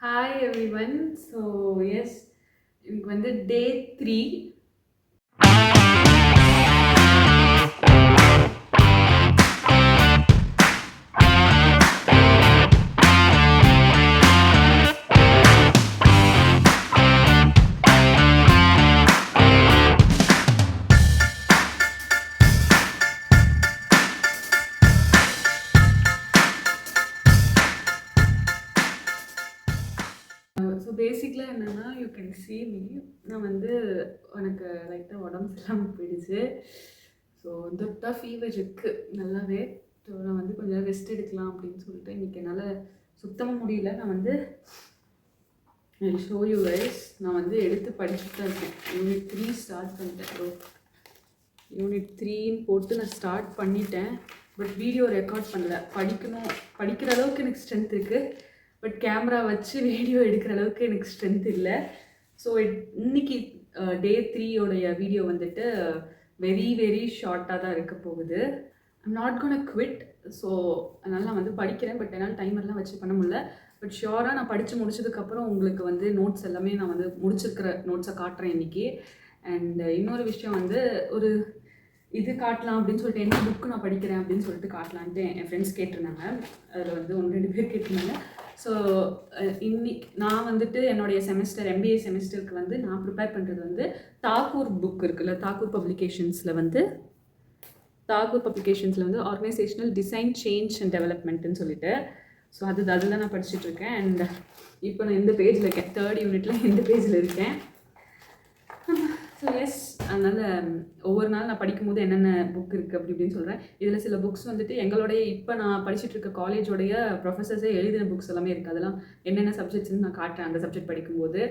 Hi everyone. So yes, we're on the day three என்னென்னா you can see me நான் வந்து எனக்கு லைட்டாக உடம்பு சரியில்லாமல் போயிடுச்சு. ஸோ தொட்டா ஃபீவர் இருக்குது நல்லாவே. ஸோ நான் வந்து கொஞ்சம் ரெஸ்ட் எடுக்கலாம் அப்படின்னு சொல்லிட்டு இன்றைக்கி என்னால் சுத்தமாக முடியல. நான் வந்து ஷோ யூ வைஸ் நான் வந்து எடுத்து படிச்சுட்டு தான் இருக்கேன். யூனிட் த்ரீ ஸ்டார்ட் பண்ணிட்டேன் ஸோ யூனிட் த்ரீன்னு போட்டு நான் ஸ்டார்ட் பண்ணிட்டேன். பட் வீடியோ ரெக்கார்ட் பண்ணல. படிக்கணும். படிக்கிற அளவுக்கு எனக்கு ஸ்ட்ரென்த் இருக்குது பட் கேமரா வச்சு வீடியோ எடுக்கிற அளவுக்கு எனக்கு ஸ்ட்ரென்த் இல்லை. ஸோ இன்னைக்கு டே த்ரீயோடைய வீடியோ வந்துட்டு வெரி வெரி ஷார்ட்டாக தான் இருக்க போகுது. I'm not gonna quit so அதனால் நான் வந்து படிக்கிறேன். பட் என்னால் டைமர்லாம் வச்சு பண்ண முடியல. பட் ஷியோராக நான் படித்து முடிச்சதுக்கப்புறம் உங்களுக்கு வந்து நோட்ஸ் எல்லாமே நான் வந்து முடிச்சிருக்கிற நோட்ஸை காட்டுறேன் இன்றைக்கி அண்ட் இன்னொரு விஷயம் வந்து ஒரு இது காட்டலாம் அப்படின்னு சொல்லிட்டு என்ன புக்கு நான் படிக்கிறேன் அப்படின்னு சொல்லிட்டு காட்டலான்ட்டு என் ஃப்ரெண்ட்ஸ் கேட்டிருந்தாங்க. அதில் வந்து ஒன்று ரெண்டு பேர் கேட்டிருந்தாங்க. ஸோ இன்னைக்கு நான் வந்துட்டு என்னுடைய செமஸ்டர் எம்பிஏ செமஸ்டருக்கு வந்து நான் ப்ரிப்பேர் பண்ணுறது வந்து தாக்கூர் புக் இருக்குல்ல தாக்கூர் பப்ளிகேஷன்ஸில் வந்து. தாக்கூர் பப்ளிகேஷன்ஸில் வந்து ஆர்கனைசேஷனல் டிசைன் சேஞ்ச் அண்ட் டெவலப்மெண்ட்டுன்னு சொல்லிட்டு. ஸோ அது அதில் நான் படிச்சுட்டு இருக்கேன். அண்ட் இப்போ நான் எந்த பேஜில் இருக்கேன். தேர்ட் யூனிட்டில் எந்த பேஜில் இருக்கேன். ஸோ எஸ் அதனால் ஒவ்வொரு நாள் நான் படிக்கும்போது என்னென்ன புக் இருக்குது அப்படி இப்படின்னு சொல்கிறேன் இதில் சில புக்ஸ் வந்துட்டு எங்களுடைய இப்போ நான் படிச்சுட்டு இருக்க காலேஜோடைய ப்ரொஃபஸர்ஸே எழுதின புக்ஸ் எல்லாமே இருக்குது அதெல்லாம் என்னென்ன சப்ஜெக்ட்ஸ்னு நான் காட்டுறேன் அந்த சப்ஜெக்ட் படிக்கும்போது.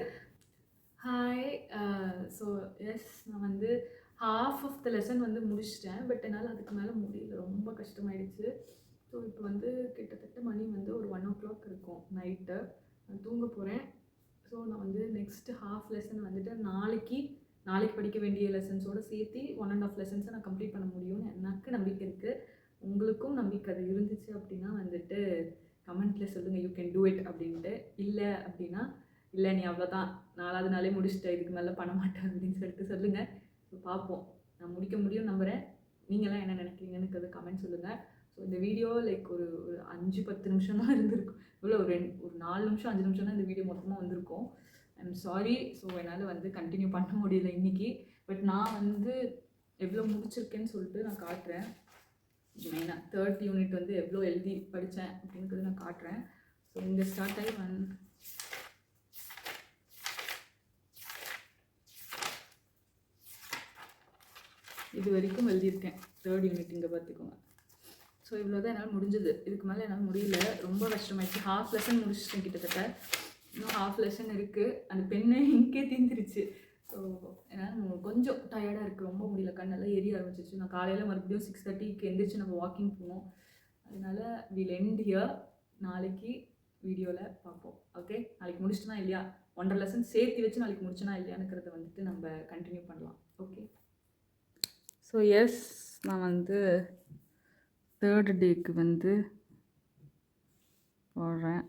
ஹாய் ஸோ எஸ் நான் வந்து ஹாஃப் ஆஃப் த லெசன் வந்து முடிச்சிட்டேன். பட் என்னால் அதுக்கு மேலே முடியல. ரொம்ப கஷ்டமாயிடுச்சு. ஸோ இப்போ வந்து கிட்டத்தட்ட மணி வந்து ஒரு ஒன் ஓ கிளாக் இருக்கும் நைட்டு நான் தூங்க போகிறேன் ஸோ நான் வந்து நெக்ஸ்ட் ஹாஃப் லெசன் வந்துட்டு நாளைக்கு நாளைக்கு படிக்க வேண்டிய லெசன்ஸோடு சேர்த்து ஒன் அண்ட் ஆஃப் லெசன்ஸை நான் கம்ப்ளீட் பண்ண முடியும்னு எனக்கு நம்பிக்கை இருக்குது உங்களுக்கும் நம்பிக்கை அது இருந்துச்சு அப்படின்னா வந்துட்டு கமெண்ட்டில் சொல்லுங்கள் யூ கேன் டூ இட் அப்படின்ட்டு. இல்லை அப்படின்னா இல்லை நீ அவ்வளோதான் நாலாவது நாளே முடிச்சுட்டேன். இதுக்கு மேலே பண்ண மாட்டேன் அப்படின்னு சொல்லிட்டு சொல்லுங்கள் ஸோ பார்ப்போம். நான் முடிக்க முடியும் நம்புகிறேன் நீங்களாம் என்ன நினைக்கிறீங்கன்னு அது கமெண்ட் சொல்லுங்கள் ஸோ இந்த வீடியோ லைக் ஒரு ஒரு அஞ்சு பத்து நிமிஷம் தான் இருந்திருக்கும். இவ்வளோ ஒரு ரெண்டு ஒரு நாலு நிமிஷம் அஞ்சு நிமிஷம் தான் இந்த வீடியோ மொத்தமாக வந்திருக்கும். ஐம் சாரி ஸோ என்னால் வந்து கண்டினியூ பண்ண முடியல இன்றைக்கி பட் நான் வந்து எவ்வளோ முடிச்சிருக்கேன்னு சொல்லிட்டு நான் காட்டுறேன். மெயினாக தேர்ட் யூனிட் வந்து எவ்வளோ எழுதி படித்தேன் அப்படின்றது நான் காட்டுறேன். ஸோ இங்கே ஸ்டார்ட் ஆகி ஒன் இது வரைக்கும் எழுதியிருக்கேன். தேர்ட் யூனிட் இங்கே பார்த்துக்கோங்க. ஸோ இவ்வளோ தான் என்னால் முடிஞ்சது. இதுக்கு மேலே என்னால் முடியல. ரொம்ப கஷ்டமாயிடுச்சு. ஹாஃப் லெசன் முடிச்சிட்டேன் கிட்டத்தட்ட. இன்னும் ஹாஃப் லெசன் இருக்குது அந்த பெண்ணே இங்கே தீந்துருச்சு. ஸோ என்னால் கொஞ்சம் டயர்டாக இருக்குது ரொம்ப முடியல. கண்ணெல்லாம் எரிய ஆரம்பிச்சிச்சு நான் காலையில் மறுபடியும் சிக்ஸ் தேர்ட்டிக்கு எந்திரிச்சு நம்ம வாக்கிங் போனோம். அதனால் வில் எண்ட் இயர் நாளைக்கு வீடியோவில் பார்ப்போம். ஓகே நாளைக்கு முடிச்சிட்டனா இல்லையா? ஒன்றரை லெசன் சேர்த்து வச்சு நாளைக்கு முடிச்சனா இல்லையானுங்கிறத வந்துட்டு நம்ம கண்டினியூ பண்ணலாம். ஓகே ஸோ எஸ் நான் வந்து தேர்டு டேக்கு வந்து போடுறேன்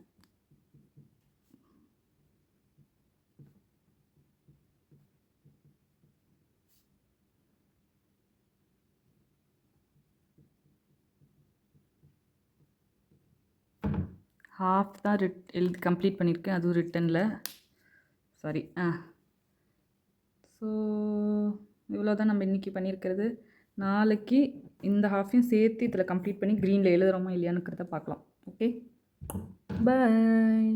ஹாஃப் தான் ரிட் எழுதி கம்ப்ளீட் பண்ணியிருக்கேன் அதுவும் ரிட்டனில் சாரி ஆ. ஸோ இவ்வளோ தான் நம்ம இன்றைக்கி பண்ணியிருக்கிறது நாளைக்கு இந்த ஹாஃபையும் சேர்த்து இதில் கம்ப்ளீட் பண்ணி க்ரீனில் எழுதுகிறோமா இல்லையானுக்கிறத பார்க்கலாம். Okay bye